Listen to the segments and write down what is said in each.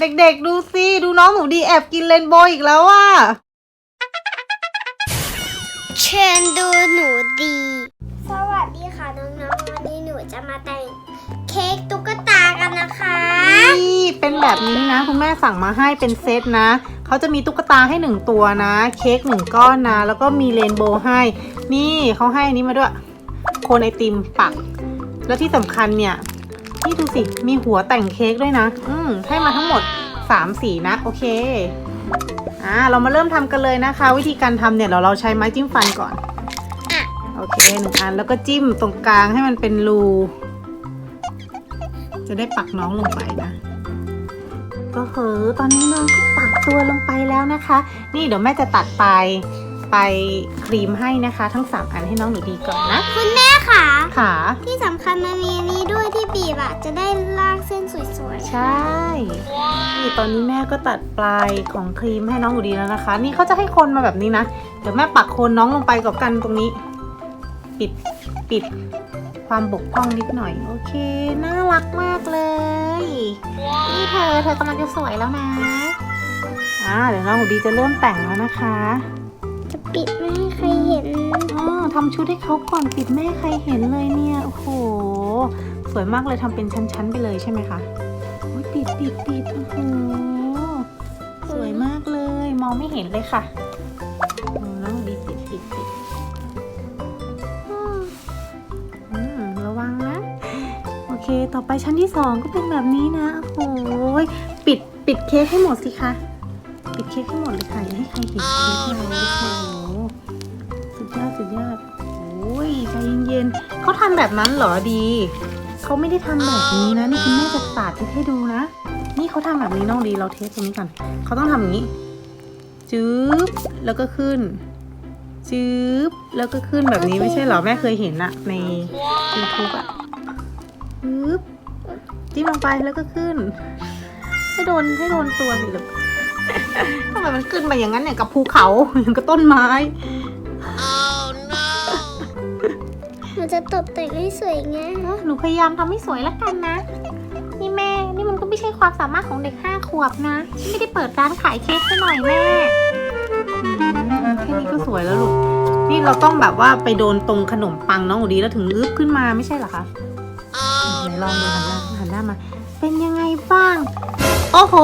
เด็กๆดูสิดูน้องหนูดีแอบกินเรนโบว์อีกแล้วอะ เชิญดูหนูดี สวัสดีค่ะน้องๆ วันนี้หนูจะมาแต่งเค้กตุ๊กตากันนะคะ นี่เป็นแบบนี้นะ คุณแม่สั่งมาให้เป็นเซตนะ เขาจะมีตุ๊กตาให้หนึ่งตัวนะ เค้กหนึ่งก้อนนะ แล้วก็มีเรนโบว์ให้ นี่เขาให้อันนี้มาด้วย โคนไอติมปัก แล้วที่สำคัญเนี่ย นี่ดูสิมีหัวแต่งเค้กด้วยนะ อืมให้มาทั้งหมด3สีนะ โอเคอ่าเรามาเริ่มทำกันเลยนะคะ วิธีการทำเนี่ยเราเราใช้ไม้จิ้มฟันก่อนโอเคหนึ่งอันแล้วก็จิ้มตรงกลางให้มันเป็นรู จะได้ปักน้องลงไปนะ ก็เหอตอนนี้น้องก็ปักตัวลงไปแล้วนะคะ นี่เดี๋ยวแม่จะตัดไปลาย ไปลายครีมให้นะคะ ทั้งสามอันให้น้องหนูดีก่อนนะคุณแม่ค่ะขาที่สำคัญมันมีอันนี้ด้วยที่บีบอะจะได้ลากเส้นสวยๆใช่นี่ตอนนี้แม่ก็ตัดปลายของครีมให้น้องหนูดีแล้วนะคะ นี่เขาจะให้คนมาแบบนี้นะ เดี๋ยวแม่ปักโคนน้องลงไปกับกันตรงนี้ ปิดปิดความบกพร่องนิดหน่อย โอเค น่ารักมากเลย นี่เธอ เธอกำลังจะสวยแล้วนะ อ่า เดี๋ยวน้องหนูดีจะเริ่มแต่งแล้วนะคะจะ ปิดไม่ให้ใครเห็นอ๋อทำชุดให้เขาก่อนปิดแม่ให้ใครเห็นเลยเนี่ย โอ้โห สวยมากเลยทำเป็นชั้นๆไปเลยใช่ไหมคะโอ้ยปิดปิดปิดโอ้โห สวยมากเลย มองไม่เห็นเลยค่ะอืมน้องดีปิดปิดปิดอืมระวังนะ โอเค ต่อไปชั้นที่สองก็เป็นแบบนี้นะ โอ้โหปิดปิดเค้กให้หมดสิคะ ปิดเค้กให้หมดเลยค่ะอย่าให้ใครเห็นเค้กเราโอ้โหสุด ยอดสุดยอดโอ้ยใจเย็นๆเขาทำแบบนั้นเหรอดี เขาไม่ได้ทำแบบนี้นะ นี่คุณแม่จะสาธิตให้ดูนะ นี่เขาทำแบบนี้น้องดีเราเทสตรงนี้ก่อนเขาต้องทำอย่างนี้จื๊บแล้วก็ขึ้นจื๊บแล้วก็ขึ้นแบบนี้ไม่ใช่เหรอแม่เคยเห็นอะใน YouTube อะปึ๊บจิ้มลงไปแล้วก็ขึ้น ให้โดนให้โดนตัวสิลูกทำไมมันขึ้นมาอย่างนั้นเนี่ยกับภูเขาอย่างกับต้นไม้ หนูจะตกแต่งให้สวยงามเนอะหนูพยายามทำให้สวยแล้วกันนะ นี่แม่ นี่มันก็ไม่ใช่ความสามารถของเด็กห้าขวบนะฉันไม่ได้เปิดร้านขายเค้กซะหน่อยแม่อืมแค่นี้ก็สวยแล้วลูก นี่เราต้องแบบว่าไปโดนตรงขนมปังน้องหนูดีแล้วถึงอึบขึ้นมาไม่ใช่เหรอคะไหนลองดูหันหน้าหันหน้ามา เป็นยังไงบ้าง โอ้โห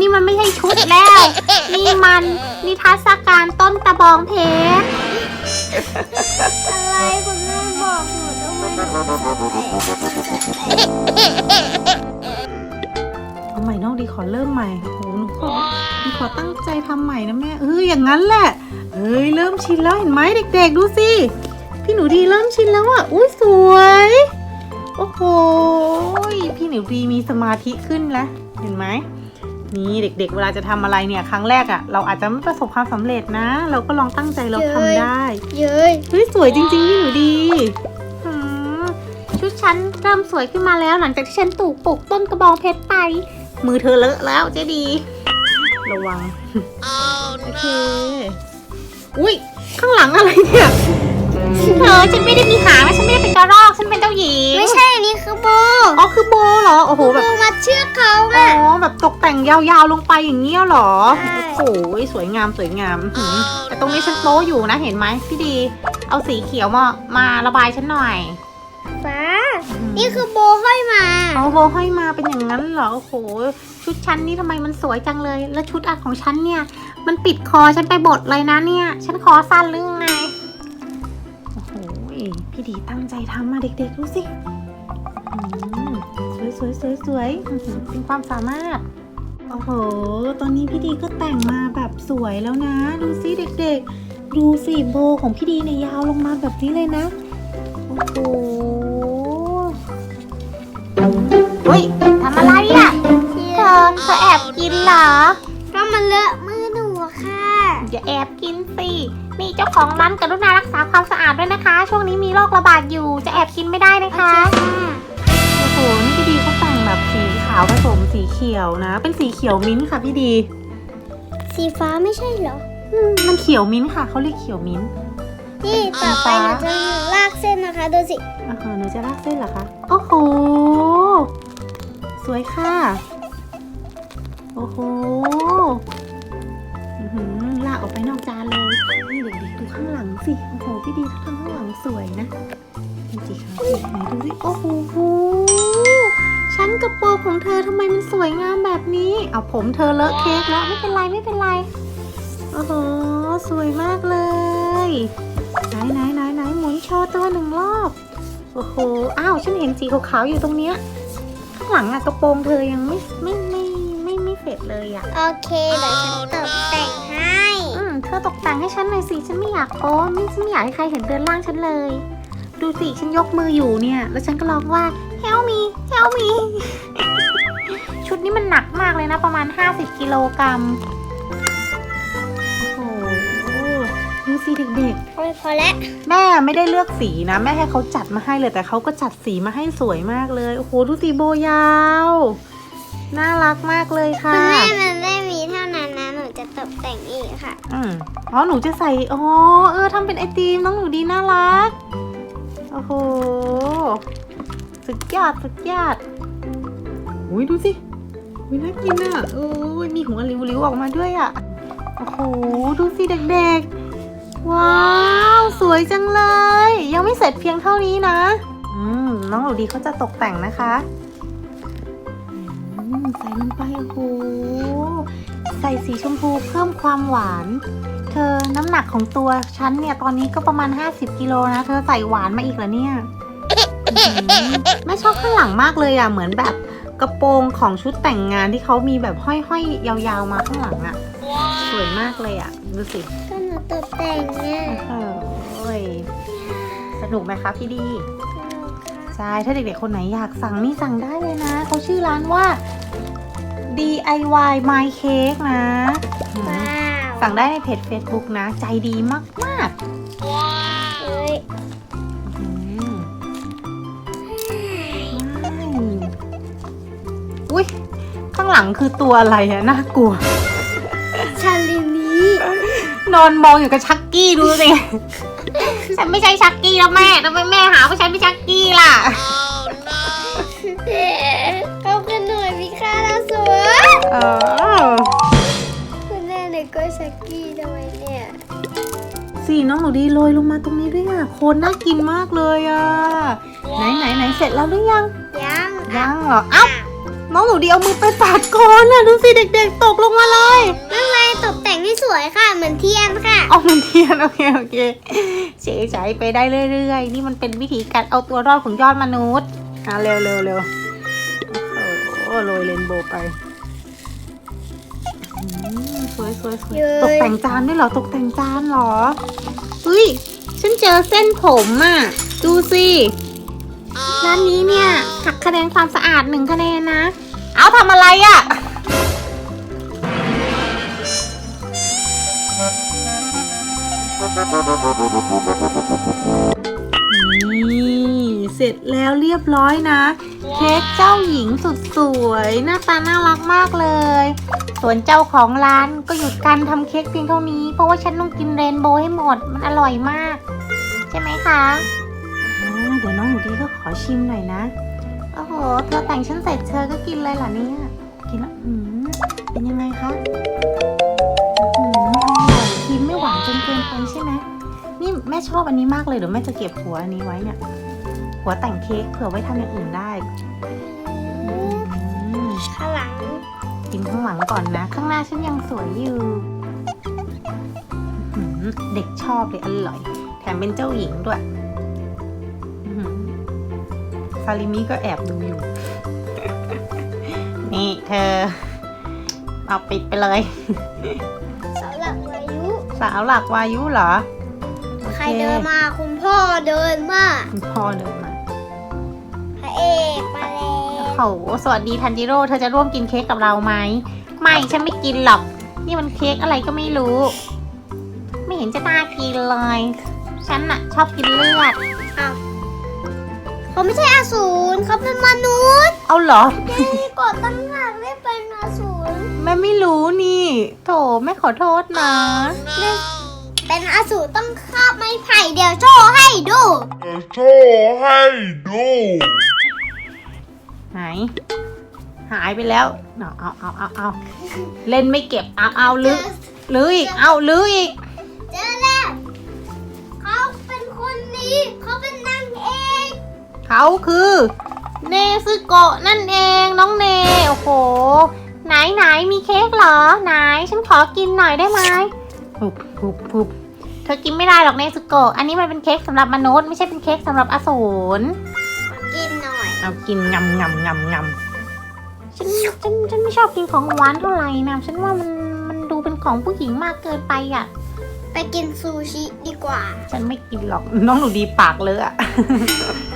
นี่มันไม่ใช่ชุดแล้ว นี่มันนิทรรศการต้นตะบองเพชร อะไร เอาใหม่น้องดีขอเริ่มใหม่โอ้โหหนูขอหนูขอตั้งใจทำใหม่นะแม่ เอออย่างนั้นแหละเฮ้ยเริ่มชินแล้วเห็นไหมเด็ก ๆ ดูสิพี่หนูดีเริ่มชินแล้วอะ อุ้ยสวย โอ้โห พี่หนูดีมีสมาธิขึ้นแล้ว เห็นไหม นี่เด็ก ๆ เวลาจะทำอะไรเนี่ยครั้งแรกอะ่ะ เราอาจจะไม่ประสบความสำเร็จนะ เราก็ลองตั้งใจเราทำได้ เย้ยเฮ้ยสวยจริง ๆ พี่หนูดี ชุดฉันเริ่มสวยขึ้นมาแล้วหลังจากที่ฉันปลูกปลูกต้นกระบองเพชรไป มือเธอเลอะแล้วเจ๊ดี ระวัง โอเค อุ้ยข้างหลังอะไรเนี่ยเธอฉันไม่ได้มีหางนะฉันไม่ได้เป็นกระรอกฉันเป็นเจ้าหญิงไม่ใช่อันนี้คือโบอ๋อคือโบเหรอโอ้โหแบบโบมาเชือกเขาอ๋อะอแบบตกแต่งยาวๆลงไปอย่างเงี้ยเหรอใช่โอ้โหสวยงามสวยงามหืมแต่ตรงนี้ฉันโป๊อยู่นะเห็นไหมพี่ดี เอาสีเขียวมามาระบายฉันหน่อย ฟ้า นี่คือโบห้อยมา เอาโบห้อยมาเป็นอย่างนั้นเหรอโอ้โห ชุดฉันนี่ทำไมมันสวยจังเลย แล้วชุดอัดของฉันเนี่ย มันปิดคอฉันไปบดเลยนะเนี่ย ฉันคอสั้นหรือไง โอ้โห พี่ดีตั้งใจทำมาเด็กๆ ดูสิอืมสวยสวยสวยสวยอื้อหือเป็นความสามารถ โอ้โห ตอนนี้พี่ดีก็แต่งมาแบบสวยแล้วนะ ดูสิเด็กๆ ดูสิโบของพี่ดีเนี่ยยาวลงมาแบบนี้เลยนะ โอ้โห เฮ้ยทำอะไรอะเธอเธอแอบกินเหรอ ก็มันเลอะมือหนูอะค่ะ อย่าแอบกินสินี่เจ้าของร้านกรุณารักษาความสะอาดด้วยนะคะ ช่วงนี้มีโรคระบาดอยู่ จะแอบกินไม่ได้นะคะ โอ้โห นี่พี่ดีเขาแต่งแบบสีขาวผสมสีเขียวนะ เป็นสีเขียวมิ้นท์ค่ะพี่ดี สีฟ้าไม่ใช่เหรอ อืมมันเขียวมิ้นท์ค่ะ เขาเรียกเขียวมิ้นท์ นี่ต่อไปหนูจะลากเส้นนะคะ ดูสิ อ่าฮะหนูจะลากเส้นเหรอคะ โอ้โห สวยค่ะ โอ้โหหือลากออกไปนอกจานเลยนี่เด็กๆดูข้างหลังสิ โอ้โห พี่ดีข้างข้างหลังสวยนะจริงๆค่ะไหนดูสิโอ้โหชั้นกระโปรงของเธอทำไมมันสวยงามแบบนี้ เอาผมเธอเลอะเค้กแล้วไม่เป็นไรไม่เป็นไร โอ้โห สวยมากเลย ไหนไหนไหนไหนหมุนโชว์ตัวหนึ่งรอบ โอ้โห อ้าว ฉันเห็นสีขาวๆอยู่ตรงเนี้ยางหลังอะกระโปรงเธอยังไม่ไม่ไม่ไม่ไม่เสร็จเลยอะโอเคเดี๋ยวฉันตกแต่งให้ อืมเธอตกแต่งให้ฉันหน่อยสิฉันไม่อยากโอ้ไม่ฉันไม่อยากให้ใครเห็นเดือนล่างฉันเลย ดูสิฉันยกมืออยู่เนี่ย แล้วฉันก็ร้องว่า help me help me ชุดนี้มันหนักมากเลยนะประมาณ 50 กิโลกรัม เด็กๆโอ้ยพอแล้วแม่ไม่ได้เลือกสีนะ แม่ให้เขาจัดมาให้เลยแต่เขาก็จัดสีมาให้สวยมากเลยโอ้โหดูสีโบยาวน่ารักมากเลยคุค่ะ ณแม่มันไม่มีเท่านั้นนะหนูจะตกแต่งอีกค่ะ อืมอ๋อ หนูจะใส่ อ๋อ เออ ทำเป็นไอติม น้องหนูดีน่ารัก โอ้โห สุดยอด สุดยอดอุ้ยดูสิอุ้ยน่ากินอะโอ้ยมีหัวริ้วๆออกมาด้วยอะ โอ้โห ดูสิเด็กๆ ว้าว สวยจังเลย ยังไม่เสร็จเพียงเท่านี้นะ อืม น้องหนูดีเขาจะตกแต่งนะคะอืมใส่ลงไปโอ้โหใส่สีชมพูเพิ่มความหวาน เธอน้ำหนักของตัวฉันเนี่ยตอนนี้ก็ประมาณ 50กิโลนะ เธอใส่หวานมาอีกแล้วเนี่ยอื้อหือแม่ชอบข้างหลังมากเลยอะ เหมือนแบบกระโปรงของชุดแต่งงานที่เขามีแบบห้อยๆ ยาวๆมาข้างหลังอะ สวยมากเลยอะ ดูสิ ตกแต่งเนี่ยโอ้ยสนุกไหมคะพี่ดี ใช่ ถ้าเด็กๆ คนไหนอยากสั่งนี่สั่งได้เลยนะ เขาชื่อร้านว่า DIY My Cake นะอืมว้าวสั่งได้ในเพจ Facebook นะ ใจดีมากมากเอ้ยๆอืมว้ายอุ้ยข้างหลังคือตัวอะไรอะน่ากลัวชาลินี นอนมองอยู่กับชักกี้ดูสิ ฉันไม่ใช่ชักกี้แล้วแม่ทำไมแม่หาว่าฉันเป็นชักกี้ล่ะ เขาเป็นหน่วยพิฆาตอสูรเออ คุณแม่เนี่ยก็ชักกี้ทำไมเนี่ย สีน้องหนูดีโรยลงมาตรงนี้ด้วยอะ โคนน่ากินมากเลยอะ ไหนไหนไหนเสร็จแล้วหรือยัง ยัง ยังเหรอ เอ้า น้องหนูดีเอามือไปปาดก่อนอะดูสิเด็ก ๆ ตกลงมาเลยไม่เป็นไรตกแต่งให้สวยค่ะ เหมือนเทียนค่ะ เอามันเทียนโอเคโอเคเฉยใจไปได้เรื่อยๆ นี่มันเป็นวิธีการเอาตัวรอดของยอดมนุษย์อะเร็วเร็วเร็วโอ้โหโรยเรนโบว์ไปอืมสวยสวยสวยเย้ย ตกแต่งจานด้วยเหรอตกแต่งจานเหรอเฮ้ยฉันเจอเส้นผมอะ ดูสิร้านนี้เนี่ยหักคะแนนความสะอาดหนึ่งคะแนนนะ เอาทำอะไรอะ นี่ เสร็จแล้วเรียบร้อยนะ เค้กเจ้าหญิงสุดสวย หน้าตาน่ารักมากเลย ส่วนเจ้าของร้านก็หยุดการทำเค้กเพียงเท่านี้ เพราะว่าฉันต้องกินเรนโบว์ให้หมด มันอร่อยมาก ใช่ไหมคะอ่าเดี๋ยวน้องหนูดีก็ขอชิมหน่อยนะโอ้โห เธอแต่งฉันเสร็จเธอก็กินเลยเหรอเนี่ย กินแล้วอืมเป็นยังไงคะอืมอร่อยครีมไม่หวานจนเกินไปใช่ไหมนี่แม่ชอบอันนี้มากเลยเดี๋ยวแม่จะเก็บหัวอันนี้ไว้เนี่ย หัวแต่งเค้กเผื่อไว้ทำอย่างอื่นได้อืมข้างหลังกินข้างหลังก่อนนะ ข้างหน้าฉันยังสวยอยู่อื้อหือเด็กชอบเลยอร่อย แถมเป็นเจ้าหญิงด้วย ซาลิมิก็แอบดูอยู่ นี่เธอ เอาปิดไปเลยเสาหลักวายุ สาวหลักวายุเหรอใครเดินมาคุณพ่อเดินมาคุณพ่อเดินมาพระเอกมาแล้วโอ้โหสวัสดีทันจิโร่เธอจะร่วมกินเค้กกับเราไหมไม่ฉันไม่กินหรอก นี่มันเค้กอะไรก็ไม่รู้ ไม่เห็นจะน่ากินเลย ฉันน่ะ ชอบกินเลือด เขาไม่ใช่อสูรเขาเป็นมนุษย์เอาเหรอที่กดตั้งหากได้เป็นอสูรแม่ไม่รู้นี่ โถแม่ขอโทษนะเป็นอสูรต้องคาบไม้ไผ่เดี๋ยวโชว์ให้ดู โชว์ให้ดู ไหน หายไปแล้วเอาเอาเอาเอาเอาเล่นไม่เก็บเอาเอาลื้อลื้ออีกเอาลื้ออีก เขาคือเนซึโกะนั่นเองน้องเนโอ้โห ไหนไหนมีเค้กเหรอ ไหนฉันขอกินหน่อยได้ไหมปุบปุบปุบเธอกินไม่ได้หรอกเนซึโกะอันนี้มันเป็นเค้กสำหรับมนุษย์ไม่ใช่เป็นเค้กสำหรับอสูรกินหน่อย เอากินงำงำงำงำฉันฉันฉันไม่ชอบกินของหวานเท่าไหร่นะฉันว่ามันมันดูเป็นของผู้หญิงมากเกินไปอะ ไปกินซูชิดีกว่า ฉันไม่กินหรอกน้องหนูดีปากเลยอะสำหรับ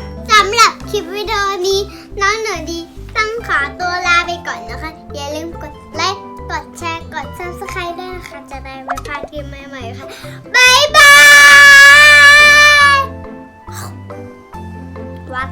คลิปวิดีโอนี้น้องหนูดีต้องขอตัวลาไปก่อนนะคะ อย่าลืมกดไลค์ กดแชร์ กด subscribe ด้วยนะคะ จะได้ไม่พลาดคลิปใหม่ๆค่ะบายบาย วัด